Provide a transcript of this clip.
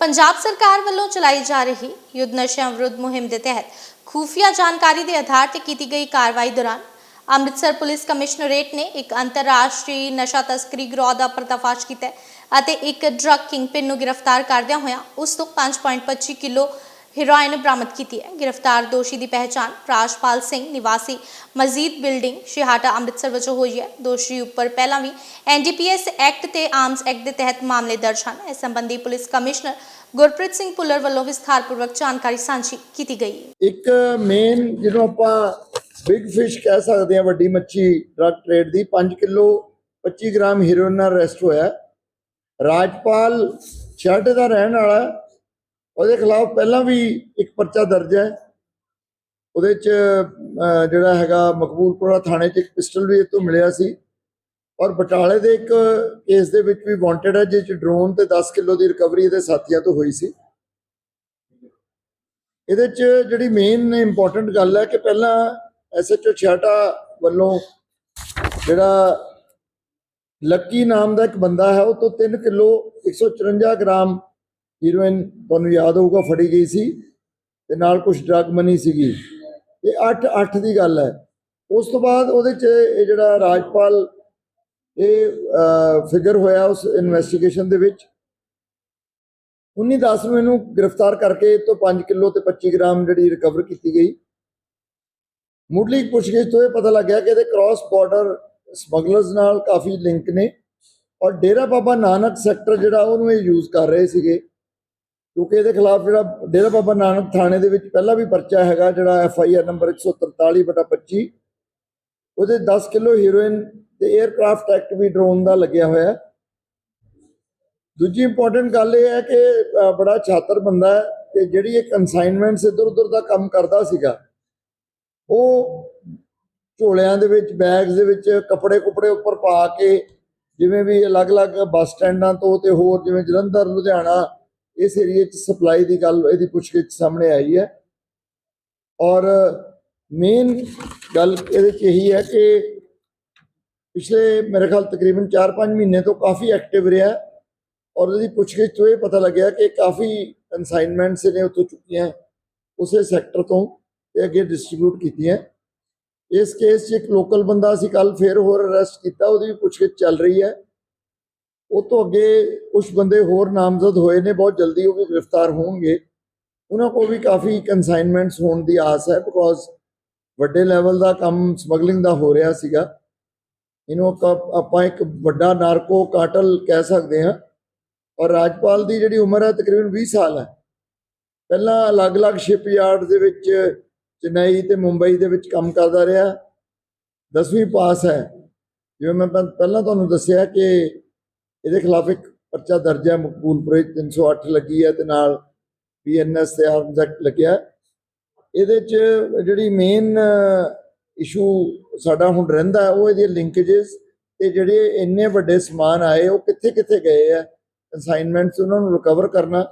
ਪੰਜਾਬ ਸਰਕਾਰ ਵੱਲੋਂ ਚਲਾਈ ਜਾ ਰਹੀ ਯੁੱਧ ਨਸ਼ਿਆਂ ਵਿਰੁੱਧ ਮੁਹਿੰਮ ਦੇ ਤਹਿਤ ਖੂਫੀਆ ਜਾਣਕਾਰੀ ਦੇ ਆਧਾਰ ਤੇ ਕੀਤੀ ਗਈ ਕਾਰਵਾਈ ਦੌਰਾਨ ਅੰਮ੍ਰਿਤਸਰ ਪੁਲਿਸ ਕਮਿਸ਼ਨਰੇਟ ਨੇ ਇੱਕ ਅੰਤਰਰਾਸ਼ਟਰੀ ਨਸ਼ਾ ਤਸਕਰੀ ਗਰੋਹ ਦਾ ਪਰਦਾਫਾਸ਼ ਕੀਤਾ ਅਤੇ ਇੱਕ ਡਰੱਗ ਕਿੰਗਪਿਨ ਨੂੰ ਗ੍ਰਿਫਤਾਰ ਕਰਦਿਆਂ ਹੋਇਆ ਉਸ ਤੋਂ 5.25 ਕਿਲੋ ਹੈਰੋਇਨ ਬਰਾਮਦ ਕੀਤੀ ਹੈ। ਗ੍ਰਿਫਤਾਰ ਦੋਸ਼ੀ ਦੀ ਪਹਿਚਾਣ ਪ੍ਰਾਸ਼ਪਾਲ ਸਿੰਘ ਨਿਵਾਸੀ ਮਸਜਿਦ ਬਿਲਡਿੰਗ ਸ਼ਿਹਾਟਾ ਅੰਮ੍ਰਿਤਸਰ ਵਜੋਂ ਹੋਈ ਹੈ। ਦੋਸ਼ੀ ਉੱਪਰ ਪਹਿਲਾਂ ਵੀ ਐਨਡੀਪੀਐਸ ਐਕਟ ਤੇ ਆਰਮਸ ਐਕਟ ਦੇ ਤਹਿਤ ਮਾਮਲੇ ਦਰਜ ਹਨ। ਇਸ ਸੰਬੰਧੀ ਪੁਲਿਸ ਕਮਿਸ਼ਨਰ ਗੁਰਪ੍ਰੀਤ ਸਿੰਘ ਭੁੱਲਰ ਵੱਲੋਂ ਵਿਸਥਾਰਪੂਰਵਕ ਜਾਣਕਾਰੀ ਸਾਂਝੀ ਕੀਤੀ ਗਈ ਇੱਕ ਮੇਨ ਜਿਹਨੂੰ ਆਪਾਂ ਬਿਗ ਫਿਸ਼ ਕਹਿ ਸਕਦੇ ਹਾਂ, ਵੱਡੀ ਮੱਛੀ ਡਰੱਗ ਟ੍ਰੇਡ ਦੀ 5 ਕਿਲੋ 25 ਗ੍ਰਾਮ ਹੈਰੋਇਨ ਨਾਲ ਅਰੈਸਟ ਹੋਇਆ। ਰਾਜਪਾਲ ਛਾਟੇ ਦਾ ਰਹਿਣ ਵਾਲਾ ਉਹਦੇ ਖਿਲਾਫ ਪਹਿਲਾਂ ਵੀ ਇੱਕ ਪਰਚਾ ਦਰਜ ਹੈ। ਉਹਦੇ ਚ ਜਿਹੜਾ ਹੈਗਾ ਮਕਬੂਲਪੁਰਾ ਥਾਣੇ 'ਚ ਇੱਕ ਪਿਸਟਲ ਵੀ ਇਹ ਤੋਂ ਮਿਲਿਆ ਸੀ। ਔਰ ਬਟਾਲੇ ਦੇ ਇੱਕ ਕੇਸ ਦੇ ਵਿੱਚ ਵੀ ਵਾਂਟਡ ਹੈ ਜਿਸ 'ਚ ਡਰੋਨ ਤੇ 10 ਕਿਲੋ ਦੀ ਰਿਕਵਰੀ ਇਹਦੇ ਸਾਥੀਆਂ ਤੋਂ ਹੋਈ ਸੀ। ਇਹਦੇ ਚ ਜਿਹੜੀ ਮੇਨ ਇੰਪੋਰਟੈਂਟ ਗੱਲ ਹੈ ਕਿ ਪਹਿਲਾਂ ਐਸਐਚਓ ਛਾਟਾ ਵੱਲੋਂ ਜਿਹੜਾ ਲੱਕੀ ਨਾਮ ਦਾ ਇੱਕ ਬੰਦਾ ਹੈ, ਉਹ ਤੋਂ 3 ਕਿਲੋ 154 ਗ੍ਰਾਮ ਹੀਰੋਇਨ ਤੁਹਾਨੂੰ ਯਾਦ ਹੋਊਗਾ, ਫੜੀ ਗਈ ਸੀ ਤੇ ਨਾਲ ਕੁਝ ਡਰਗ ਮਨੀ ਸੀਗੀ। ਇਹ 8 8 ਦੀ ਗੱਲ ਹੈ। ਉਸ ਤੋਂ ਬਾਅਦ ਉਹਦੇ ਚ ਇਹ ਜਿਹੜਾ ਰਾਜਪਾਲ, ਇਹ ਫਿਗਰ ਹੋਇਆ ਉਸ ਇਨਵੈਸਟੀਗੇਸ਼ਨ ਦੇ ਵਿੱਚ। 19 10 ਨੂੰ ਇਹਨੂੰ ਗ੍ਰਿਫਤਾਰ ਕਰਕੇ ਇਹ ਤੋਂ 5 ਕਿਲੋ ਤੇ 25 ਗ੍ਰਾਮ ਜਿਹੜੀ ਰਿਕਵਰ ਕੀਤੀ ਗਈ। ਮੁੱਢਲੀ ਪੁੱਛਗਿੱਛ ਤੋਂ ਇਹ ਪਤਾ ਲੱਗਿਆ ਕਿ ਇਹਦੇ ਕ੍ਰਾਸ ਬਾਰਡਰ ਸਮਗਲਰਸ ਨਾਲ ਕਾਫੀ ਲਿੰਕ ਨੇ। ਔਰ ਡੇਰਾ ਬਾਬਾ ਨਾਨਕ ਸੈਕਟਰ ਜਿਹੜਾ ਉਹਨੂੰ ਇਹ ਯੂਜ਼ ਕਰ ਰਹੇ ਸੀਗੇ। ਕਿਉਂਕਿ ਇਹਦੇ ਖਿਲਾਫ ਜਿਹੜਾ ਡੇਰਾ ਬਾਬਾ ਨਾਨਕ ਥਾਣੇ ਦੇ ਵਿੱਚ ਪਹਿਲਾਂ ਵੀ ਪਰਚਾ ਹੈਗਾ, ਜਿਹੜਾ ਐਫ ਆਈ ਆਰ ਨੰਬਰ 143/25 ਉਹਦੇ 10 ਕਿਲੋ ਹੀਰੋਇਨ ਤੇ 에ਅਰਕ੍ਰਾਫਟ ਐਕਟ ਵੀ ਡਰੋਨ ਦਾ ਲੱਗਿਆ ਹੋਇਆ ਦੂਜੀ ਇੰਪੋਰਟੈਂਟ ਗੱਲ ਇਹ ਹੈ ਕਿ ਬੜਾ ਛਾਤਰ ਬੰਦਾ ਹੈ ਤੇ ਜਿਹੜੀ ਇਹ ਕਨਸਾਈਨਮੈਂਟਸ ਇੱਧਰ ਉੱਧਰ ਦਾ ਕੰਮ ਕਰਦਾ ਸੀਗਾ, ਉਹ ਝੋਲਿਆਂ ਦੇ ਵਿੱਚ ਬੈਗਸ ਦੇ ਵਿੱਚ ਕੱਪੜੇ ਕੁਪੜੇ ਉੱਪਰ ਪਾ ਕੇ ਜਿਵੇਂ ਵੀ ਅਲੱਗ-ਅਲੱਗ ਬੱਸ ਸਟੈਂਡਾਂ ਤੋਂ ਤੇ ਹੋਰ ਜਿਵੇਂ ਜਲੰਧਰ, ਲੁਧਿਆਣਾ ਇਸ ਏਰੀਏ 'ਚ ਸਪਲਾਈ ਦੀ ਗੱਲ ਇਹਦੀ ਪੁੱਛਗਿੱਛ ਸਾਹਮਣੇ ਆਈ ਹੈ ਔਰ ਮੇਨ ਗੱਲ ਇਹਦੇ 'ਚ ਇਹੀ ਹੈ ਕਿ ਪਿਛਲੇ ਮੇਰੇ ਖਿਆਲ ਤਕਰੀਬਨ 4-5 ਮਹੀਨੇ ਤੋਂ ਕਾਫੀ ਐਕਟਿਵ ਰਿਹਾ ਔਰ ਉਹਦੀ ਪੁੱਛਗਿੱਛ ਤੋਂ ਇਹ ਪਤਾ ਲੱਗਿਆ ਕਿ ਕਾਫੀ ਕਨਸਾਈਨਮੈਂਟਸ ਨੇ ਉੱਥੋਂ ਚੁੱਕੀਆਂ ਉਸੇ ਸੈਕਟਰ ਤੋਂ ਤੇ ਅੱਗੇ ਡਿਸਟ੍ਰੀਬਿਊਟ ਕੀਤੀਆਂ ਇਸ ਕੇਸ 'ਚ ਇੱਕ ਲੋਕਲ ਬੰਦਾ ਸੀ ਕੱਲ ਫੇਰ ਹੋਰ ਅਰੈਸਟ ਕੀਤਾ ਉਹਦੀ ਵੀ ਪੁੱਛਗਿੱਛ ਚੱਲ ਰਹੀ ਹੈ ਉਹ ਤੋਂ ਅੱਗੇ ਕੁਝ ਬੰਦੇ ਹੋਰ ਨਾਮਜ਼ਦ ਹੋਏ ਨੇ, ਬਹੁਤ ਜਲਦੀ ਉਹ ਵੀ ਗ੍ਰਿਫਤਾਰ ਹੋਣਗੇ। ਉਹਨਾਂ ਕੋਲ ਵੀ ਕਾਫੀ ਕਨਸਾਈਨਮੈਂਟਸ ਹੋਣ ਦੀ ਆਸ ਹੈ ਬਿਕੋਜ਼ ਵੱਡੇ ਲੈਵਲ ਦਾ ਕੰਮ ਸਮਗਲਿੰਗ ਦਾ ਹੋ ਰਿਹਾ ਸੀਗਾ। ਇਹਨੂੰ ਆਪਾਂ- ਆਪਾਂ ਇੱਕ ਵੱਡਾ ਨਾਰਕੋ ਕਾਟਲ ਕਹਿ ਸਕਦੇ ਹਾਂ। ਔਰ ਰਾਜਪਾਲ ਦੀ ਜਿਹੜੀ ਉਮਰ ਹੈ ਤਕਰੀਬਨ 20 ਸਾਲ ਹੈ। ਪਹਿਲਾਂ ਅਲੱਗ-ਅਲੱਗ ਸ਼ਿਪਯਾਰਡ ਦੇ ਵਿੱਚ ਚੇਨਈ ਤੇ ਮੁੰਬਈ ਦੇ ਵਿੱਚ ਕੰਮ ਕਰਦਾ ਰਿਹਾ। 10ਵੀਂ ਪਾਸ ਹੈ। ਜਿਵੇਂ ਮੈਂ ਪਹਿਲਾਂ ਤੁਹਾਨੂੰ ਦੱਸਿਆ ਕਿ ਇਹਦੇ ਖਿਲਾਫ ਇੱਕ ਪਰਚਾ ਦਰਜ ਹੈ, ਮਕਬੂਲਪੁਰੇ 'ਚ 308 ਲੱਗੀ ਹੈ ਤੇ ਨਾਲ ਪੀਐਨਐਸ ਤੇ ਆਰਮਸ ਐਕਟ ਲੱਗਿਆ ਇਹਦੇ 'ਚ ਜਿਹੜੀ ਮੇਨ ਇਸ਼ੂ ਸਾਡਾ ਹੁਣ ਰਹਿੰਦਾ ਉਹ ਇਹਦੀਆਂ ਲਿੰਕੇजेस ਤੇ ਜਿਹੜੇ ਇੰਨੇ ਵੱਡੇ ਸਮਾਨ ਆਏ, ਉਹ ਕਿੱਥੇ ਕਿੱਥੇ ਗਏ ਆ ਅਸਾਈਨਮੈਂਟਸ ਉਹਨਾਂ ਨੂੰ ਰਿਕਵਰ ਕਰਨਾ